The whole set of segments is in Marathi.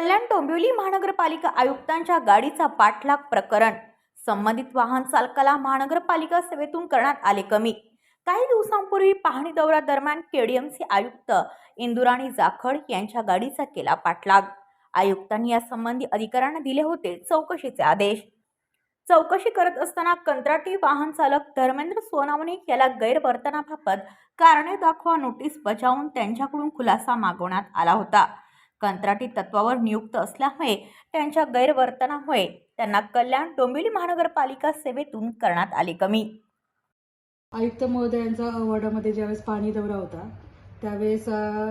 कल्याण डोंबिवली महानगरपालिका आयुक्तांच्या गाडीचा पाठलाग प्रकरण. संबंधित वाहन चालकाला महानगरपालिका सेवेतून करण्यात आले कमी. काही दिवसांपूर्वी पाहणी दौऱ्यादरम्यान केडीएमसी आयुक्त इंदुराणी जाखड यांच्या गाडीचा केला पाठलाग. आयुक्तांनी यासंबंधी अधिकाऱ्यांना दिले होते चौकशीचे आदेश. चौकशी करत असताना कंत्राटी वाहन चालक धर्मेंद्र सोनावणे याला गैरवर्तनाबाबत कारणे दाखवा नोटीस बजावून त्यांच्याकडून खुलासा मागवण्यात आला होता. कंत्राटी तत्वावर नियुक्त असल्यामुळे त्यांच्या गैरवर्तनामुळे त्यांना कल्याण डोंबिवली महानगरपालिका सेवेतून करण्यात आले कमी. आयुक्त महोदयांचा वॉर्डामध्ये ज्यावेळेस पाणी दौरा होता त्यावेळेस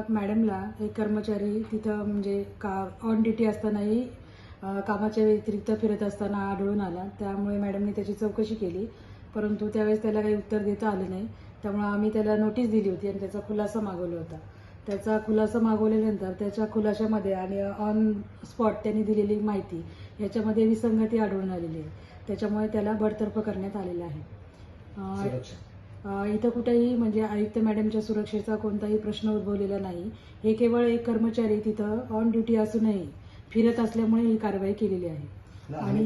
मॅडमला एक कर्मचारी तिथं म्हणजे का ऑन ड्युटी असतानाही कामाच्या व्यतिरिक्त फिरत असताना आढळून आला. त्यामुळे मॅडमने त्याची चौकशी केली परंतु त्यावेळेस त्याला काही उत्तर देता आलं नाही. त्यामुळे आम्ही त्याला नोटीस दिली होती आणि त्याचा खुलासा मागवला होता. त्याचा खुलासा मागवल्यानंतर त्याच्या खुलाशामध्ये आणि ऑन स्पॉट त्यांनी दिलेली माहिती याच्यामध्ये विसंगती आढळून आलेली आहे. त्याच्यामुळे त्याला बडतर्फ करण्यात आलेलं आहे. इथं कुठेही म्हणजे आयुक्त मॅडमच्या सुरक्षेचा कोणताही प्रश्न उद्भवलेला नाही. हे केवळ एक कर्मचारी तिथं ऑन ड्युटी असूनही फिरत असल्यामुळे ही कारवाई केलेली आहे. आणि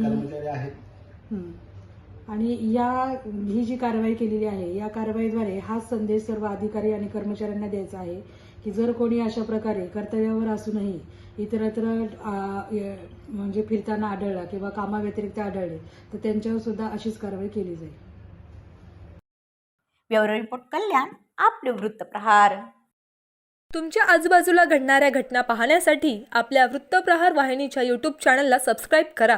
आणि- या ही जी कारवाई केलेली आहे या कारवाईद्वारे हाच संदेश सर्व अधिकारी आणि कर्मचाऱ्यांना द्यायचा आहे की जर कोणी अशा प्रकारे कर्तव्यावर असूनही इतरत्र आ, य- म्हणजे फिरताना आढळला किंवा कामाव्यतिरिक्त आढळले तर त्यांच्यावर सुद्धा अशीच कारवाई केली जाईल. ब्युरो रिपोर्ट कल्याण आपले वृत्तप्रहार तुमच्या आजूबाजूला घडणाऱ्या घटना पाहण्यासाठी आपल्या वृत्तप्रहार वाहिनीच्या यूट्यूब चॅनलला सबस्क्राईब करा.